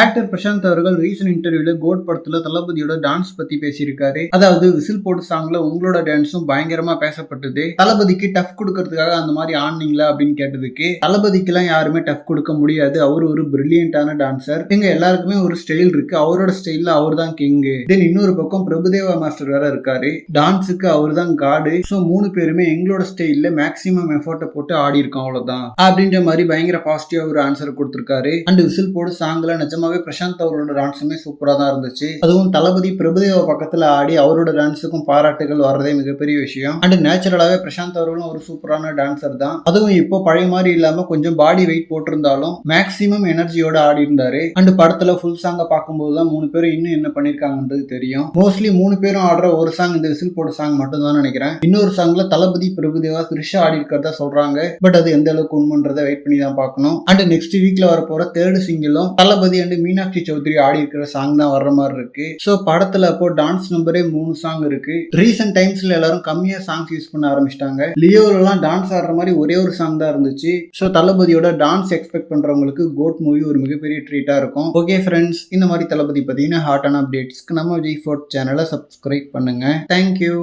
Actor Prashanth அவர்கள் recent இன்டர்வியூல code படத்துல தளபதியோட டான்ஸ் பத்தி பேசியிருக்காரு. அதாவது விசில் போட்டு சாங்ல உங்களோட டான்ஸும் பயங்கரமா பேசப்பட்டது. தளபதிக்கு டஃப் கொடுக்கறதுக்காக அந்த மாதிரி ஆனீங்களா அப்படின்னு கேட்டதுக்கு தளபதிக்கெல்லாம் யாருமே டஃப் கொடுக்க முடியாது. அவர் ஒரு பிரில்லியண்டான டான்சர் எங்க எல்லாருக்குமே ஒரு ஸ்டைல் இருக்கு. அவரோட ஸ்டைல்ல அவர் தான் கிங்கு தென் இன்னொரு பக்கம் பிரபுதேவா மாஸ்டர் வேற இருக்காரு. டான்ஸுக்கு அவர் தான் காடு ஸோ மூணு பேருமே எங்களோட ஸ்டைல்ல மேக்சிமம் எஃபோர்ட்டை போட்டு ஆடி இருக்கோம் அவ்வளவுதான். அப்படின்ற மாதிரி பயங்கர பாசிட்டிவா ஒரு ஆன்சர் கொடுத்திருக்காரு. அண்ட் விசில் போடு சாங்ல நிஜமாவே பிரசாந்த் அவரோட டான்ஸுமே சூப்பரா தான் இருந்துச்சு. அதுவும் தளபதி பிரபுதேவா பக்கத்துல ஆடி அவரோட டான்ஸுக்கும் பாராட்டுகள் வர்றதே மிகப்பெரிய விஷயம். அண்ட் நேச்சுரலாவே பிரசாந்த் அவர்களும் ஒரு சூப்பரான டான்சர் தான். அதுவும் இப்போ பழைய மாதிரி இல்லாம கொஞ்சம் பாடி வெயிட் போட்டிருந்தாலும் மேக்ஸிமம் எனர்ஜியோட ஆடி இருந்தாரு. அண்ட் படத்துல ஃபுல் சாங்கை பார்க்கும்போது தான் மூணு பேரும் இன்னும் என்ன பண்ணிருக்காங்கன்றது தெரியும். மோஸ்ட்லி மூணு பேரும் ஆடுற ஒரு சாங் இந்த விசில் போட சாங் மட்டும் தான் நினைக்கிறேன். இன்னொரு சாங்ல தளபதி பிரபுதேவா த்ரிஷா ஆடி இருக்கிறதா சொல்றாங்க. பட் அது எந்த அளவுக்கு உண்மைன்றதை வெயிட் பண்ணி தான் பார்க்கணும். அண்ட் நெக்ஸ்ட் வீக்ல வர போற தேர்ட் சிங்கிளும் தளபதி அண்ட் மீனாட்சி சௌத்ரி ஆடி இருக்கிற சாங் தான் வர்ற மாதிரி இருக்கு. ஸோ படத்துல அப்போ டான்ஸ் நம்பரே மூணு சாங் இருக்கு. ரீசெண்ட் டைம்ஸ்ல எல்லாரும் கம்மியா சாங்ஸ் யூஸ் பண்ண ஆரம்பிச்சிட்டாங்க. லியோலாம் டான்ஸ் ஆடுற மாதிரி ஒரே ஒரு சாங் தான் இருந்துச்சு. ஸோ தளபதியோட டான்ஸ் எக்ஸ்பெக்ட் பண்றவங்களுக்கு கோட் மூவி ஒரு மிகப்பெரிய ட்ரீட்டா இருக்கும். ஓகே ஃப்ரெண்ட்ஸ் இந்த மாதிரி தளபதி பார்த்தீங்கன்னா ஹாட்டான அப்டேட்ஸ்க்கு நம்ம ஜி ஃபோர்ட் சேனலை சப்ஸ்கிரைப் பண்ணுங்க. Thank you